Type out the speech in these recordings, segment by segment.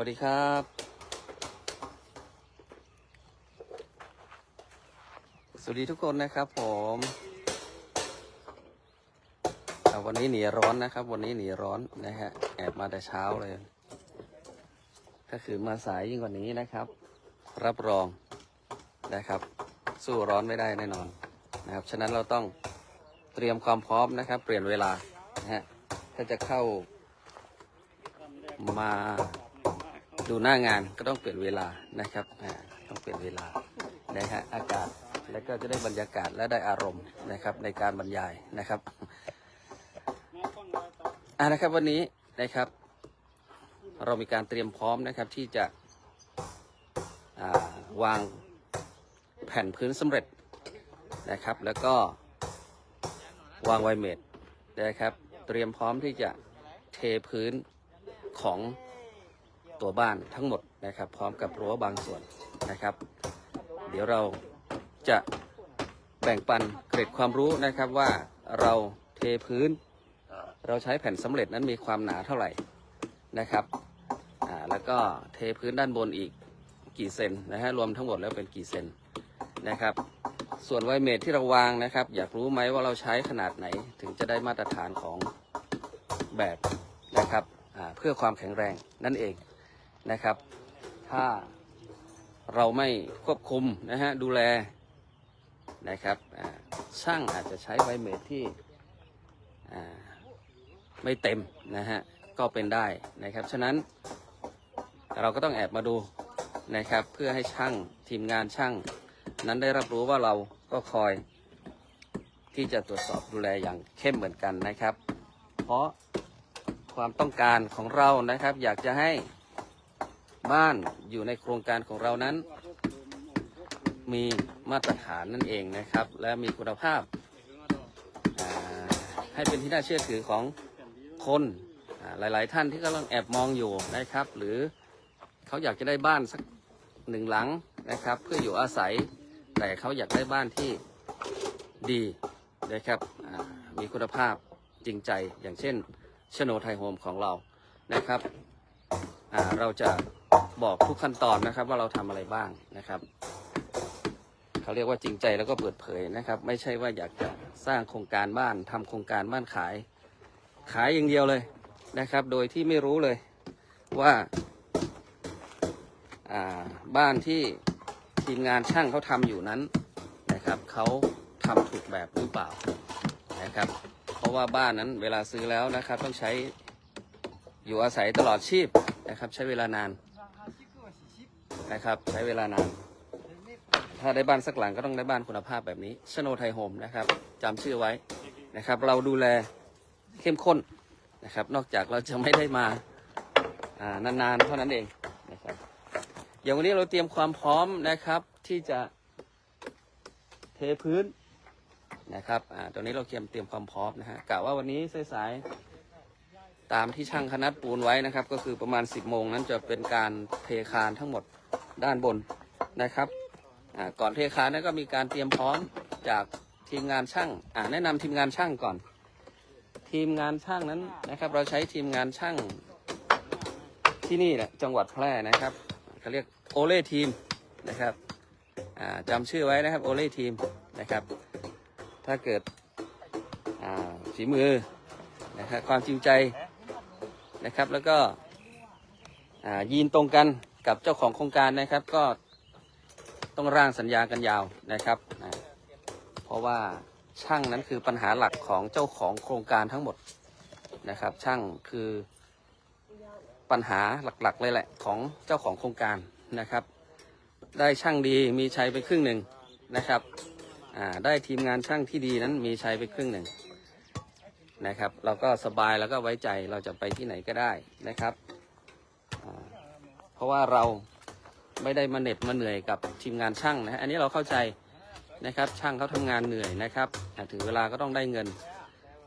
วัสดีครับ สวัสดีทุกคนนะครับผมวันนี้หนีร้อนนะครับ วันนี้หนีร้อนนะฮะ แอบมาแต่เช้าเลยถ้าคือมาสายยิ่งกว่านี้นะครับ รับรองนะครับ สู้ร้อนไม่ได้แน่นอนนะครับ ฉะนั้นเราต้องเตรียมความพร้อมนะครับ เปลี่ยนเวลานะฮะ ถ้าจะเข้ามา ดูหน้างานก็ต้องเปลี่ยนเวลานะครับต้องเปลี่ยนเวลานะฮะอากาศแล้วก็จะได้บรรยากาศและได้อารมณ์นะครับในการบรรยายนะครับอ่านะครับวันนี้นะครับ เรามีการเตรียมพร้อมนะครับที่จะาวางแผ่นพื้นสำเร็จนะครับ แล้วก็วางไวเมดนะครับ เตรียมพร้อมที่จะเทพื้นของ ตัวบ้านทั้งหมดนะครับ พร้อมกับรั้วบางส่วนนะครับ เดี๋ยวเราจะแบ่งปันเกร็ดความรู้นะครับว่าเราเทพื้น เราใช้แผ่นสำเร็จนั้นมีความหนาเท่าไหร่นะครับอ่าแล้วก็เทพื้นด้านบนอีกกี่เซนนะฮะรวมทั้งหมดแล้วเป็นกี่เซนนะครับ ส่วนไวเมทที่เราวางนะครับ อยากรู้ไหมว่าเราใช้ขนาดไหนถึงจะได้มาตรฐานของแบบนะครับเพื่อความแข็งแรงนั่นเอง นะครับ ถ้าเราไม่ควบคุมนะฮะดูแลนะครับช่างอาจจะใช้ไวเมทที่ไม่เต็มนะฮะก็เป็นได้นะครับ ฉะนั้นเราก็ต้องแอบมาดูนะครับ เพื่อให้ช่างทีมงานช่าง นั้นได้รับรู้ว่าเราก็คอย ที่จะตรวจสอบดูแลอย่างเข้มเหมือนกันนะครับ เพราะความต้องการของเรานะครับ อยากจะให้ บ้านอยู่ในโครงการของเรานั้น มีมาตรฐานนั่นเองนะครับ และมีคุณภาพ ให้เป็นที่น่าเชื่อถือของคนหลาย ๆ ท่านที่กำลังแอบมองอยู่นะครับ หรือเขาอยากจะได้บ้านสักหนึ่งหลังนะครับ เพื่ออยู่อาศัย แต่เขาอยากได้บ้านที่ดีนะครับมีคุณภาพจริงใจอย่างเช่นชโนไทยโฮมของเรานะครับเราจะ บอกทุกขั้นตอนนะครับ ว่าเราทำอะไรบ้างนะครับเขาเรียกว่าจริงใจแล้วก็เปิดเผยนะครับ ไม่ใช่ว่าอยากจะสร้างโครงการบ้านทำโครงการบ้านขาย ขายอย่างเดียวเลยนะครับ โดยที่ไม่รู้เลยว่าบ้านที่ทีมงานช่างเขาทำอยู่นั้นนะครับเขาทำถูกแบบหรือเปล่านะครับ เพราะว่าบ้านนั้นเวลาซื้อแล้วนะครับ ต้องใช้อยู่อาศัยตลอดชีพนะครับ ใช้เวลานาน นะครับ ใช้เวลานาน ถ้าได้บ้านสักหลังก็ต้องได้บ้านคุณภาพแบบนี้ชโนไทยโฮมนะครับจำชื่อไว้นะครับ เราดูแลเข้มข้นนะครับ นอกจากเราจะไม่ได้มาอ่านานๆเท่านั้นเองนะครับอย่างวันนี้เราเตรียมความพร้อมนะครับที่จะเทพื้นนะครับอ่าตอนนี้เราเตรียมเตรียมความพร้อมนะฮะกะว่าวันนี้สายๆตามที่ช่างคณัดปูนไว้นะครับ ก็คือประมาณ 10โมงนั้นจะเป็นการเทคานทั้งหมด ด้านบนนะครับก่อนเทคานนั้นก็มีการเตรียมพร้อมจากทีมงานช่างแนะนำทีมงานช่างก่อน ทีมงานช่างนั้นนะครับ เราใช้ทีมงานช่างที่นี่แหละจังหวัดแพร่นะครับเขาเรียกโอเล่ทีมนะครับอ่าจำชื่อไว้นะครับโอเล่ทีมนะครับ ถ้าเกิดฝีมือนะครับความจริงใจนะครับแล้วก็ยีนตรงกัน กับเจ้าของโครงการนะครับก็ต้องร่างสัญญากันยาวนะครับอ่าเพราะว่าช่างนั้นคือปัญหาหลักของเจ้าของโครงการทั้งหมดนะครับ ช่างคือปัญหาหลักๆเลยแหละของเจ้าของโครงการนะครับ ได้ช่างดีมีชัยไปครึ่งหนึ่งนะครับได้ทีมงานช่างที่ดีนั้นมีชัยไปครึ่งหนึ่งนะครับ เราก็สบายแล้วก็ไว้ใจเราจะไปที่ไหนก็ได้นะครับ เพราะว่าเราไม่ได้มาเหน็ดมาเหนื่อยกับทีมงานช่างนะฮะอันนี้เราเข้าใจนะครับช่างเขาทำงานเหนื่อยนะครับถึงเวลาก็ต้องได้เงิน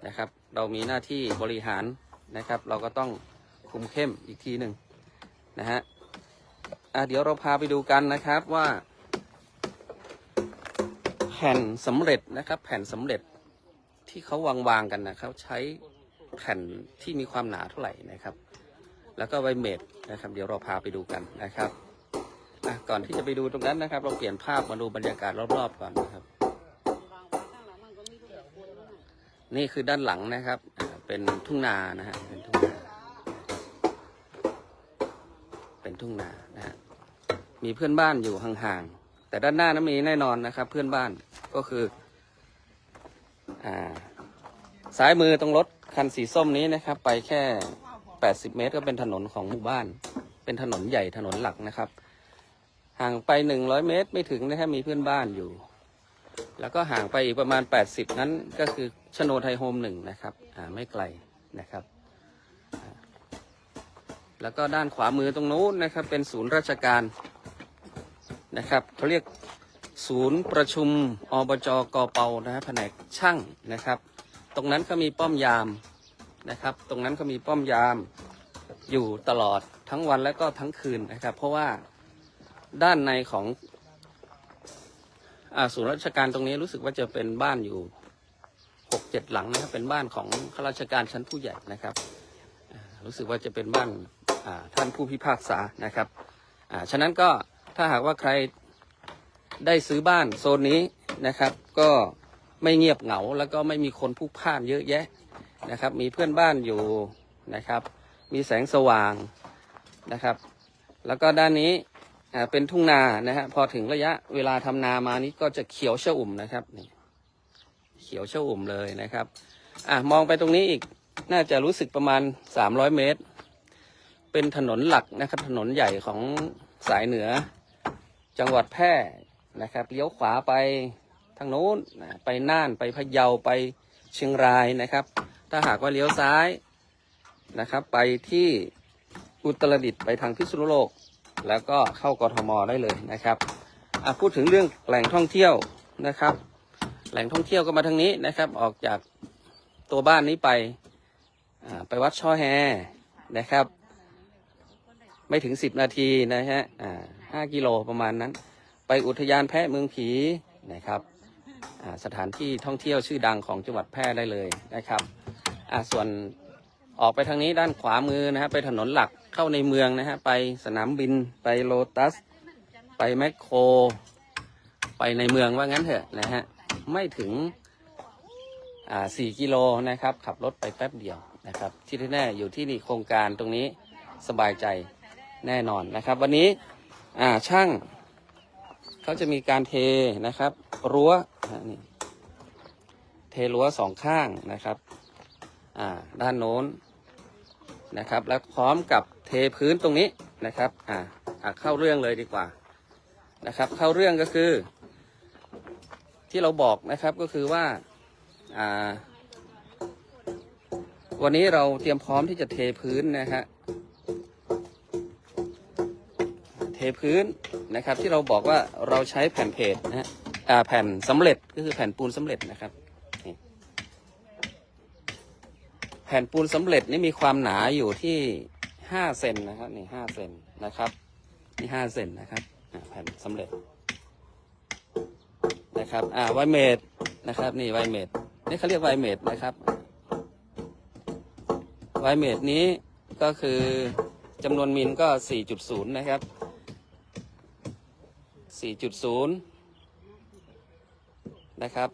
นะครับ เรามีหน้าที่บริหารนะครับ เราก็ต้องคุมเข้มอีกทีหนึ่งนะฮะะเดี๋ยวเราพาไปดูกันนะครับว่า แผ่นสำเร็จนะครับ แผ่นสำเร็จที่เขาวางวางๆกันนะเขาใช้แผ่นที่มีความหนาเท่าไหร่นะครับ แล้วก็ไวเมดนะครับ เดี๋ยวเราพาไปดูกันนะครับก่อนที่จะไปดูตรงนั้นนะครับ เราเปลี่ยนภาพมาดูบรรยากาศรอบๆก่อนนะครับ นี่คือด้านหลังนะครับ เป็นทุ่งนานะฮะเป็นทุ่งนาเป็นทุ่งนานะฮะมีเพื่อนบ้านอยู่ห่างๆแต่ด้านหน้านั้นมีแน่นอนนะครับ เพื่อนบ้านก็คืออ่าซ้ายมือตรงรถคันสีส้มนี้นะครับ ไปแค่ 80 เมตร ก็เป็นถนนของหมู่บ้าน เป็นถนนใหญ่ถนนหลักนะครับ ห่างไป 100 เมตรไม่ถึงนะครับมีเพื่อนบ้านอยู่ แล้วก็ห่างไปอีกประมาณ 80 นั้นก็คือชโนไทยโฮมหนึ่งนะครับอ่าไม่ไกลนะครับ แล้วก็ด้านขวามือตรงนู้นนะครับ เป็นศูนย์ราชการนะครับเขาเรียกศูนย์ประชุมอบจกเปานะฮะแผนกช่างนะครับ ตรงนั้นก็มีป้อมยาม นะครับ ตรงนั้นก็มีป้อมยามอยู่ตลอดทั้งวันและก็ทั้งคืนนะครับ เพราะว่าด้านในของศูนย์ราชการตรงนี้รู้สึกว่าจะเป็นบ้านอยู่หกเจ็ดหลังนะครับ เป็นบ้านของข้าราชการชั้นผู้ใหญ่นะครับ รู้สึกว่าจะเป็นบ้านท่านผู้พิพากษานะครับฉะนั้นก็ถ้าหากว่าใครได้ซื้อบ้านโซนนี้นะครับ ก็ไม่เงียบเหงาแล้วก็ไม่มีคนพลุกพ่านเยอะแยะ นะครับ มีเพื่อนบ้านอยู่นะครับ มีแสงสว่างนะครับ แล้วก็ด้านนี้เป็นทุ่งนานะฮะพอถึงระยะเวลาทำนามานี้ก็จะเขียวชอุ่มนะครับนี่เขียวชอุ่มเลยนะครับอะมองไปตรงนี้อีกน่าจะรู้สึกประมาณ 300 เมตร เป็นถนนหลักนะครับ ถนนใหญ่ของสายเหนือ จังหวัดแพร่นะครับเลี้ยวขวาไปทางโน้น ไปน่านไปพะเยาไปเชียงรายนะครับ ถ้าหากว่าเลี้ยวซ้ายนะครับ ไปที่อุตรดิตถ์ไปทางพิษณุโลก แล้วก็เข้ากทมได้เลยนะครับอะพูดถึงเรื่องแหล่งท่องเที่ยวนะครับ แหล่งท่องเที่ยวก็มาทางนี้นะครับ ออกจากตัวบ้านนี้ไปอ่าไปวัดช่อแฮนะครับ ไม่ถึงสิบนาทีนะฮะอ่าห้ากิโลประมาณนั้น ไปอุทยานแพะเมืองผีนะครับสถานที่ท่องเที่ยวชื่อดังของจังหวัดแพร่ได้เลยนะครับ อ่าส่วนออกไปทางนี้ด้านขวามือนะฮะไปถนนหลักเข้าในเมืองนะฮะไปสนามบินไปโลตัส ไปแมคโคร ไปในเมืองว่างั้นเถอะนะฮะไม่ถึงอ่าสี่กิโลนะครับ ขับรถไปแป๊บเดียวนะครับ ที่แน่อยู่ที่นี่โครงการตรงนี้สบายใจแน่นอนนะครับ วันนี้อ่าช่างเขาจะมีการเทนะครับรั้วนี่เทรั้วสองข้างนะครับ อ่าด้านโน้นนะครับ แล้วพร้อมกับเทพื้นตรงนี้นะครับอ่าเข้าเรื่องเลยดีกว่านะครับ เข้าเรื่องก็คือ ที่เราบอกนะครับก็คือว่าอ่าวันนี้เราเตรียมพร้อมที่จะเทพื้นนะฮะเทพื้นนะครับที่เราบอกว่าเราใช้แผ่นเพจนะฮะอ่าแผ่นสำเร็จก็คือแผ่นปูนสำเร็จนะครับ แผ่นปูนสำเร็จนี่มีความหนาอยู่ที่ห้าเซนนะครับนี่ห้าเซนนะครับนี่ห้าเซนนะครับแผ่นสำเร็จนะครับอ่าไวเมดนะครับนี่ไวเมดนี่เขาเรียกไวเมดนะครับไวเมดนี้ก็คือจำนวนมิลก็ 4.0 นะครับ 4.0 นะครับ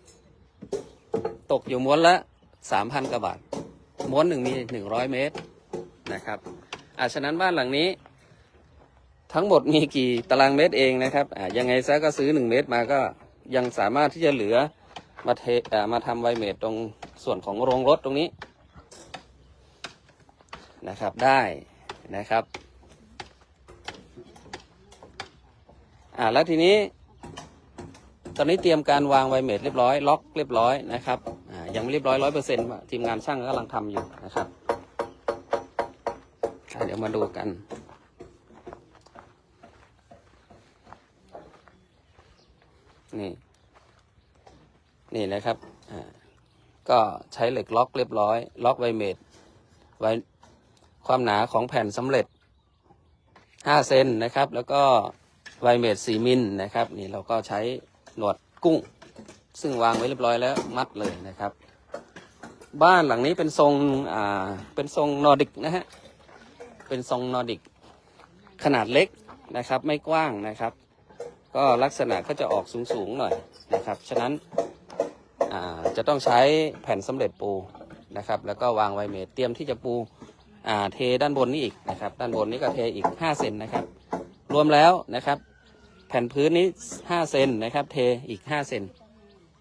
ตกอยู่ม้วนละ 3,000 กว่าบาท ม้วนหนึ่งมีหนึ่งร้อยเมตรนะครับอ่าฉะนั้นบ้านหลังนี้ ทั้งหมดมีกี่ตารางเมตรเองนะครับอ่ายังไงซะก็ซื้อหนึ่งเมตรมาก็ยังสามารถที่จะเหลือมาเทอ่ามาทำไวเมตรตรงส่วนของโรงรถตรงนี้นะครับได้นะครับอ่าแล้วทีนี้ ตอนนี้เตรียมการวางไวเมทเรียบร้อย ล็อกเรียบร้อยนะครับ ยังไม่เรียบร้อยร้อยเปอร์เซ็นต์ทีมงานช่างกำลังทำอยู่นะครับเดี๋ยวมาดูกัน นี่ นี่นะครับอ่าก็ใช้เหล็กล็อกเรียบร้อย ล็อกไวเมทไว้ความหนาของแผ่นสำเร็จ 5 เซนนะครับ แล้วก็ไวเมท4มิลนะครับ นี่เราก็ใช้หนวดกุ้ง ซึ่งวางไว้เรียบร้อยแล้วมัดเลยนะครับ บ้านหลังนี้เป็นทรงอ่าเป็นทรงนอร์ดิกนะฮะเป็นทรงนอร์ดิกขนาดเล็กนะครับ ไม่กว้างนะครับ ก็ลักษณะก็จะออกสูงๆหน่อยนะครับฉะนั้นจะต้องใช้แผ่นสำเร็จปูนะครับ แล้วก็วางไวเมทเตรียมที่จะปูเทด้านบนนี้อีกนะครับ ด้านบนนี้ก็เทอีก5เซนนะครับ รวมแล้วนะครับ แผ่นพื้นนี้5เซนนะครับ เทอีก5เซน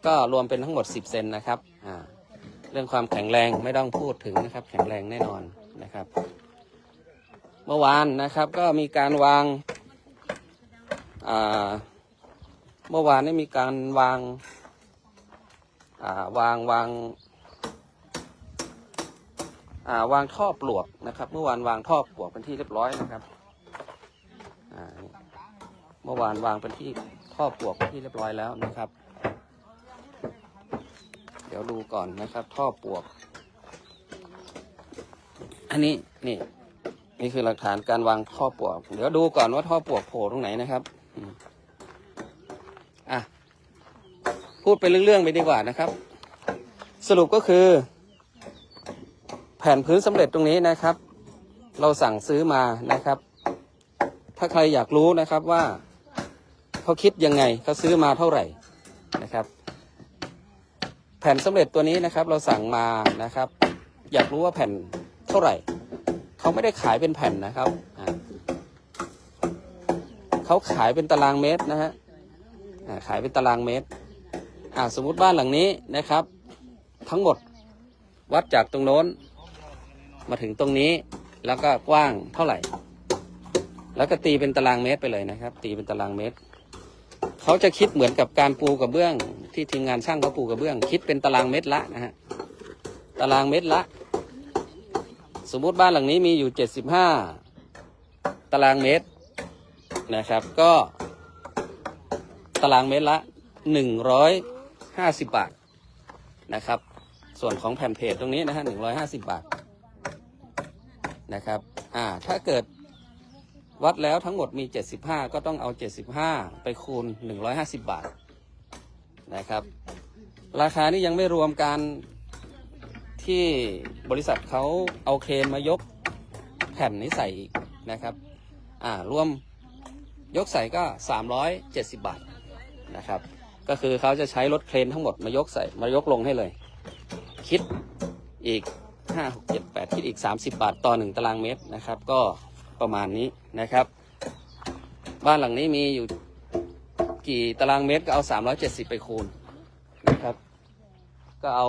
ก็รวมเป็นทั้งหมด 10เซนนะครับอ่า เรื่องความแข็งแรงไม่ต้องพูดถึงนะครับ แข็งแรงแน่นอนนะครับ เมื่อวานนะครับก็มีการวางาเมื่อวานนี้มีการวางาวางวางาวางท่อปลวกนะครับ เมื่อวานวางท่อปลวกเป็นที่เรียบร้อยนะครับเมื่อวานวางเป็นที่ท่อปลวกเป็นที่เรียบร้อยแล้วนะครับ ดี๋ยวดูก่อนนะครับ ท่อปวก อันนี้นี่ นี่คือหลักฐานการวางท่อปวก เดี๋ยวดูก่อนว่าท่อปวกโผล่ตรงไหนนะครับอะพูดไปเรื่องๆไปดีกว่านะครับ สรุปก็คือ แผ่นพื้นสำเร็จตรงนี้นะครับ เราสั่งซื้อมานะครับ ถ้าใครอยากรู้นะครับว่าเขาคิดยังไงเขาซื้อมาเท่าไหร่ แผ่นสำเร็จตัวนี้นะครับ เราสั่งมานะครับ อยากรู้ว่าแผ่นเท่าไหร่ เขาไม่ได้ขายเป็นแผ่นนะครับเขาขายเป็นตารางเมตรนะฮะขายเป็นตารางเมตรอ่าสมมุติบ้านหลังนี้นะครับ ทั้งหมดวัดจากตรงโน้น มาถึงตรงนี้แล้วก็กว้างเท่าไหร่ แล้วก็ตีเป็นตารางเมตรไปเลยนะครับ ตีเป็นตารางเมตร เขาจะคิดเหมือนกับการปูกระเบื้อง ที่ทีมงานช่างเขาปูกระเบื้อง คิดเป็นตารางเมตรละนะฮะตารางเมตรละ สมมุติบ้านหลังนี้มีอยู่75ตารางเมตรนะครับ ก็ตารางเมตรละ150บาทนะครับ ส่วนของแผ่นเพจตรงนี้นะฮะ150บาทนะครับ อ่า ถ้าเกิด วัดแล้วทั้งหมดมี 75 ก็ต้องเอา 75 ไปคูณ 150 บาทนะครับ ราคานี้ยังไม่รวมการที่บริษัทเขาเอาเครนมายกแผ่นนี้ใส่อีกนะครับอ่ารวมยกใส่ก็ 370 บาทนะครับ ก็คือเขาจะใช้รถเครนทั้งหมดมายกใส่มายกลงให้เลย คิดอีก 5 6 7 8 คิดอีก 30 บาทต่อ 1 ตารางเมตรนะครับก็ ประมาณนี้นะครับ บ้านหลังนี้มีอยู่กี่ตารางเมตรก็เอา 370 ไปคูณนะครับ ก็เอา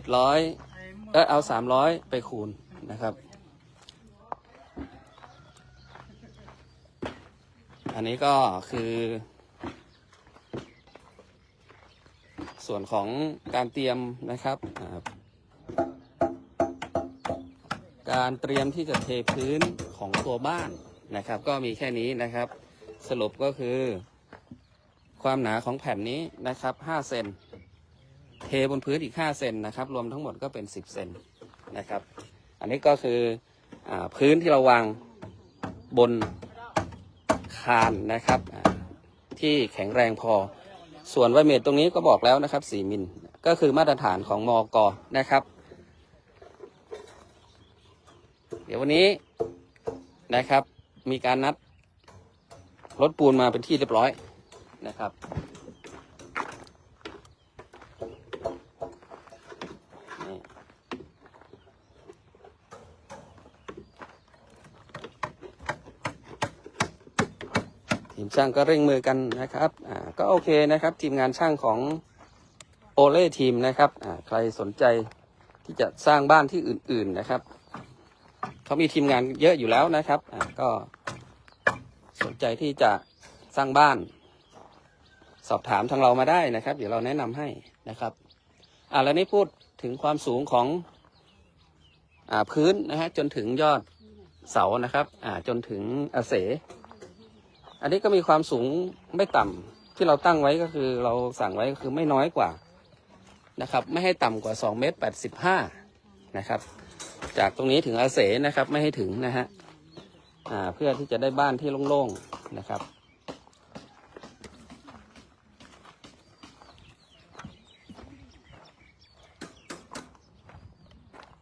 700เออเอา 300 ไปคูณนะครับ อันนี้ก็คือ ส่วนของการเตรียมนะครับ การเตรียมที่จะเทพื้นของตัวบ้านนะครับ ก็มีแค่นี้นะครับ สรุปก็คือ ความหนาของแผ่นนี้นะครับ5เซนเทบนพื้นอีก5เซนนะครับ รวมทั้งหมดก็เป็น 10เซนนะครับ อันนี้ก็คืออพื้นที่เราวางบนคานนะครับ ที่แข็งแรงพอ ส่วนไวเมตตรงนี้ก็บอกแล้วนะครับ 4 มิลก็คือมาตรฐานของมอกนะครับ เดี๋ยววันนี้นะครับ มีการนัดรถปูนมาเป็นที่เรียบร้อยนะครับ ทีมช่างก็เร่งมือกันนะครับอ่าก็โอเคนะครับ ทีมงานช่างของโอเล่ทีมนะครับอ่าใครสนใจที่จะสร้างบ้านที่อื่น ๆนะครับ เขามีทีมงานเยอะอยู่แล้วนะครับก็สนใจที่จะสร้างบ้าน สอบถามทางเรามาได้นะครับ เดี๋ยวเราแนะนำให้นะครับอ่าแล้วนี่พูดถึงความสูงของอ่าพื้นนะฮะจนถึงยอดเสานะครับ อ่าจนถึงอาเส อันนี้ก็มีความสูงไม่ต่ำที่เราตั้งไว้ก็คือเราสั่งไว้ก็คือไม่น้อยกว่านะครับ ไม่ให้ต่ำกว่า2เมตร85นะครับ จากตรงนี้ถึงอาเสนะครับ ไม่ให้ถึงนะฮะอ่าเพื่อที่จะได้บ้านที่โล่งๆนะครับ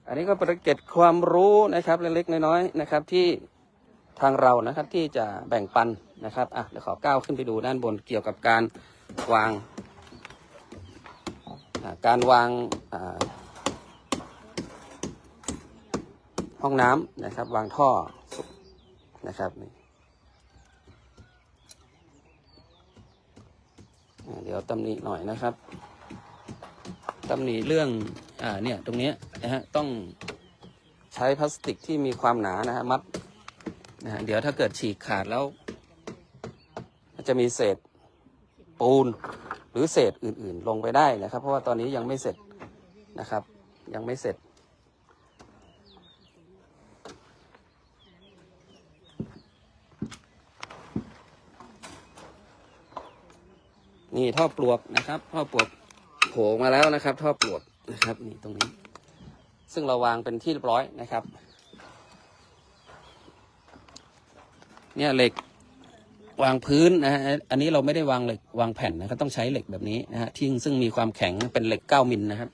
อันนี้ก็เป็นเก็ดความรู้นะครับเล็กๆน้อยๆนะครับที่ทางเรานะครับที่จะแบ่งปันนะครับอะเดี๋ยวขอก้าวขึ้นไปดูด้านบนเกี่ยวกับการวาง การวาง ห้องน้ำนะครับ วางท่อนะครับเดี๋ยวตำหนิหน่อยนะครับตำหนิเรื่องอ่าเนี่ยตรงนี้นะฮะต้องใช้พลาสติกที่มีความหนานะฮะมัดนะฮะเดี๋ยวถ้าเกิดฉีกขาดแล้วจะมีเศษปูนหรือเศษอื่นๆ ลงไปได้นะครับ เพราะว่าตอนนี้ยังไม่เสร็จนะครับ ยังไม่เสร็จ นี่ท่อปลวกนะครับ ท่อปลวกโผล่มาแล้วนะครับ ท่อปลวกนะครับ นี่ตรงนี้ ซึ่งเราวางเป็นที่เรียบร้อยนะครับ เนี่ยเหล็กวางพื้นนะฮะอันนี้เราไม่ได้วางเหล็กวางแผ่นนะครับต้องใช้เหล็กแบบนี้นะฮะที่ซึ่งมีความแข็งเป็นเหล็กเก้ามิลนะครับ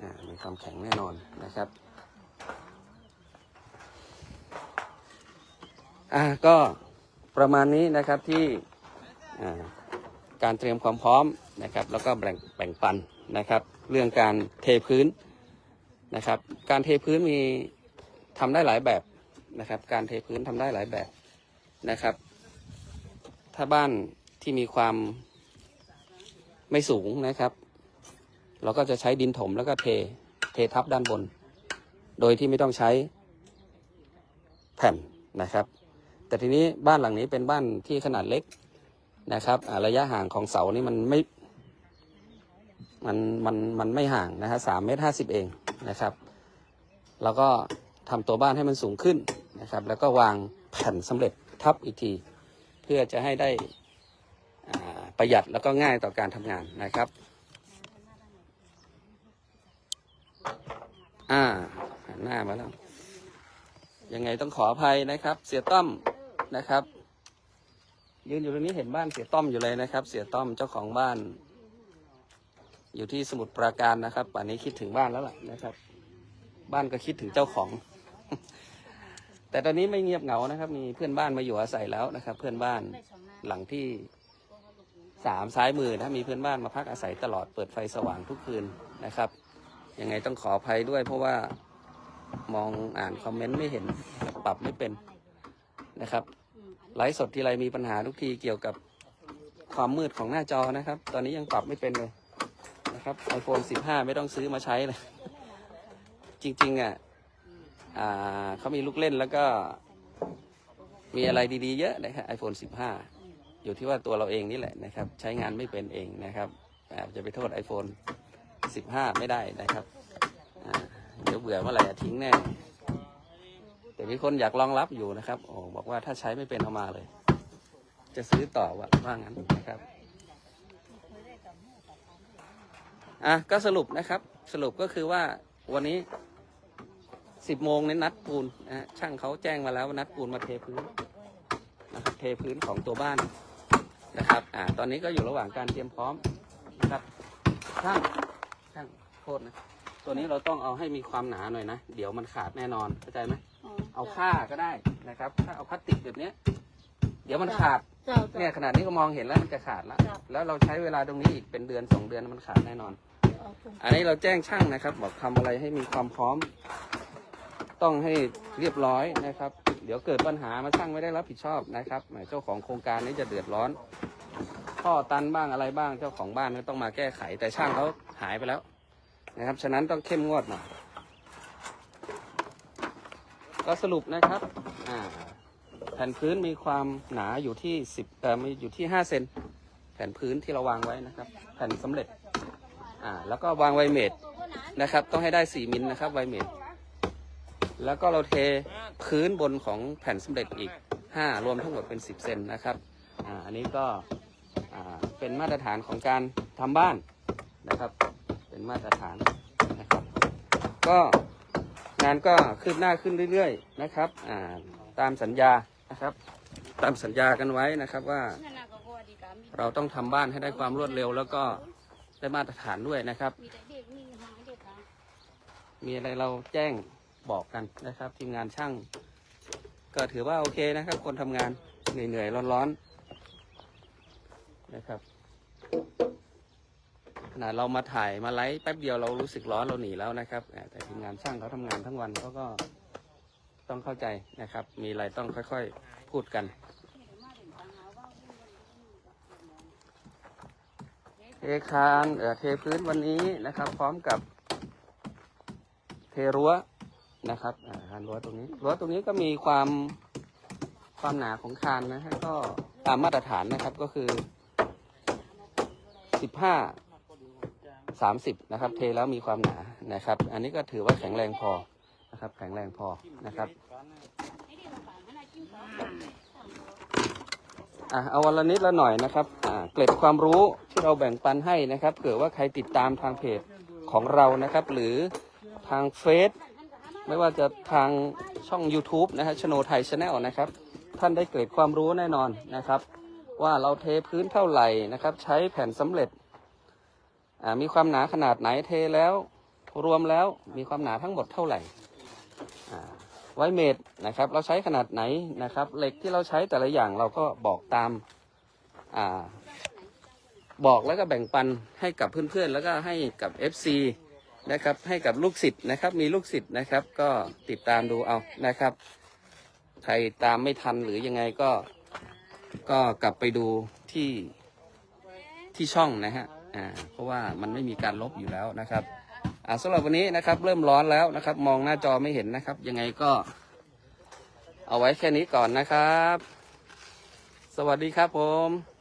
อ่ามีความแข็งแน่นอนนะครับ อ่าก็ประมาณนี้นะครับที่อ่า การเตรียมความพร้อมนะครับ แล้วก็แบ่งแบ่งปันนะครับ เรื่องการเทพื้นนะครับ การเทพื้นมีทำได้หลายแบบนะครับ การเทพื้นทำได้หลายแบบนะครับ ถ้าบ้านที่มีความไม่สูงนะครับ เราก็จะใช้ดินถมแล้วก็เทเททับด้านบน โดยที่ไม่ต้องใช้แผ่นนะครับ แต่ทีนี้บ้านหลังนี้เป็นบ้านที่ขนาดเล็ก นะครับระยะห่างของเสานี่มันไม่ มันมันมันไม่ห่างนะฮะสามเมตรห้าสิบเองนะครับ แล้วก็ทำตัวบ้านให้มันสูงขึ้นนะครับ แล้วก็วางแผ่นสำเร็จทับอีกที เพื่อจะให้ได้ประหยัดแล้วก็ง่ายต่อการทำงานนะครับ อ่าหันหน้ามาแล้ว ยังไงต้องขออภัยนะครับ เสียต้อมนะครับ ยืนอยู่ตรงนี้เห็นบ้านเสียต้อมอยู่เลยนะครับ เสียต้อมเจ้าของบ้าน อยู่ที่สมุทรปราการนะครับป่านนี้คิดถึงบ้านแล้วล่ะนะครับ บ้านก็คิดถึงเจ้าของ แต่ตอนนี้ไม่เงียบเหงานะครับ มีเพื่อนบ้านมาอยู่อาศัยแล้วนะครับ เพื่อนบ้านหลังที่สามซ้ายมือนะมีเพื่อนบ้านมาพักอาศัยตลอดเปิดไฟสว่างทุกคืนนะครับยังไงต้องขออภัยด้วยเพราะว่ามองอ่านคอมเมนต์ไม่เห็นปรับไม่เป็นนะครับ ไลฟ์สดทีไรมีปัญหาทุกทีเกี่ยวกับความมืดของหน้าจอนะครับ ตอนนี้ยังปรับไม่เป็นเลยนะครับ iPhone 15 ไม่ต้องซื้อมาใช้เลย จริงๆอะอ่าเขามีลูกเล่นแล้วก็ มีอะไรดีๆ เยอะนะครับ iPhone 15 อยู่ที่ว่าตัวเราเองนี่แหละนะครับ ใช้งานไม่เป็นเองนะครับอาจะไปโทษ iPhone 15 ไม่ได้นะครับเดี๋ยวเบื่อเมื่อไหร่ทิ้งแน่ แต่มีคนอยากรองรับอยู่นะครับโอ้บอกว่าถ้าใช้ไม่เป็นเอามาเลย จะซื้อต่อว่าว่างั้นนะครับอะก็สรุปนะครับ สรุปก็คือว่าวันนี้สิบโมงเน้นนัดปูนนะช่างเขาแจ้งมาแล้วนัดปูนมาเทพื้นนะครับเทพื้นของตัวบ้านนะครับ อ่า ตอนนี้ก็อยู่ระหว่างการเตรียมพร้อมนะครับช่างช่างโทษนะ ตัวนี้เราต้องเอาให้มีความหนาหน่อยนะ เดี๋ยวมันขาดแน่นอนเข้าใจไหม เอาผ้าก็ได้นะครับ ถ้าเอาพลาสติกแบบเนี้ย เดี๋ยวมันขาด เจ้าเนี่ยขนาดนี้ก็มองเห็นแล้วมันจะขาดแล้วครับแล้วเราใช้เวลาตรงนี้อีกเป็นเดือนสองเดือนมันขาดแน่นอนอันนี้เราแจ้งช่างนะครับ บอกทำอะไรให้มีความพร้อม ต้องให้เรียบร้อยนะครับ เดี๋ยวเกิดปัญหามาช่างไม่ได้รับผิดชอบนะครับแหมเจ้าของโครงการนี้จะเดือดร้อนท่อตันบ้างอะไรบ้างเจ้าของบ้านก็ต้องมาแก้ไข แต่ช่างเขาหายไปแล้วนะครับ ฉะนั้นต้องเข้มงวดหน่อย ก็สรุปนะครับอ่าแผ่นพื้นมีความหนาอยู่ที่สิบเอ่อมีอยู่ที่ห้าเซนแผ่นพื้นที่เราวางไว้นะครับ แผ่นสำเร็จอ่าแล้วก็วางไวเมดนะครับ ต้องให้ได้สี่มิลนะครับไวเมดแล้วก็เราเทพื้นบนของแผ่นสำเร็จอีกห้ารวมทั้งหมดเป็นสิบเซนนะครับอ่าอันนี้ก็อ่าเป็นมาตรฐานของการทำบ้านนะครับ เป็นมาตรฐานนะครับ ก็ งานก็คืบหน้าขึ้นเรื่อยๆนะครับอ่าตามสัญญานะครับ ตามสัญญากันไว้นะครับว่า เราต้องทำบ้านให้ได้ความรวดเร็ว แล้วก็ได้มาตรฐานด้วยนะครับ มีอะไรเราแจ้งบอกกันนะครับ ทีมงานช่าง ก็ถือว่าโอเคนะครับ คนทำงานเหนื่อยๆร้อนๆนะครับ ขนาดเรามาถ่ายมาไลฟ์แป๊บเดียวเรารู้สึกร้อนเราหนีแล้วนะครับแต่ทีมงานช่างเขาทำงานทั้งวันเขาก็ต้องเข้าใจนะครับ มีอะไรต้องค่อยๆพูดกันเทคานเออเทพื้นวันนี้นะครับ พร้อมกับเทรั้วนะครับคานรั้วตรงนี้รั้วตรงนี้ก็มีความความหนาของคานนะฮะก็ตามมาตรฐานนะครับก็คือสิบห้า สามสิบนะครับ เทแล้วมีความหนานะครับ อันนี้ก็ถือว่าแข็งแรงพอนะครับ แข็งแรงพอนะครับอะเอาวันละนิดละหน่อยนะครับอ่าเกร็ดความรู้ที่เราแบ่งปันให้นะครับเผื่อว่าใครติดตามทางเพจของเรานะครับ หรือทางเฟซไม่ว่าจะทางช่อง YouTube นะฮะชโนไทยชาแนลนะครับ ท่านได้เกร็ดความรู้แน่นอนนะครับ ว่าเราเทพื้นเท่าไหร่นะครับ ใช้แผ่นสำเร็จ มีความหนาขนาดไหนเทแล้ว รวมแล้วมีความหนาทั้งหมดเท่าไหร่ไวเมดนะครับ เราใช้ขนาดไหนนะครับเหล็กที่เราใช้แต่ละอย่างเราก็บอกตามอาบอกแล้วก็แบ่งปันให้กับเพื่อนๆ แล้วก็ให้กับ FC นะครับให้กับลูกศิษย์นะครับ มีลูกศิษย์นะครับ ก็ติดตามดูเอานะครับ ใครตามไม่ทันหรือยังไงก็ก็กลับไปดูที่ที่ช่องนะฮะ อ่าเพราะว่ามันไม่มีการลบอยู่แล้วนะครับอ่าสำหรับวันนี้นะครับ เริ่มร้อนแล้วนะครับ มองหน้าจอไม่เห็นนะครับ ยังไงก็ เอาไว้แค่นี้ก่อนนะครับ สวัสดีครับผม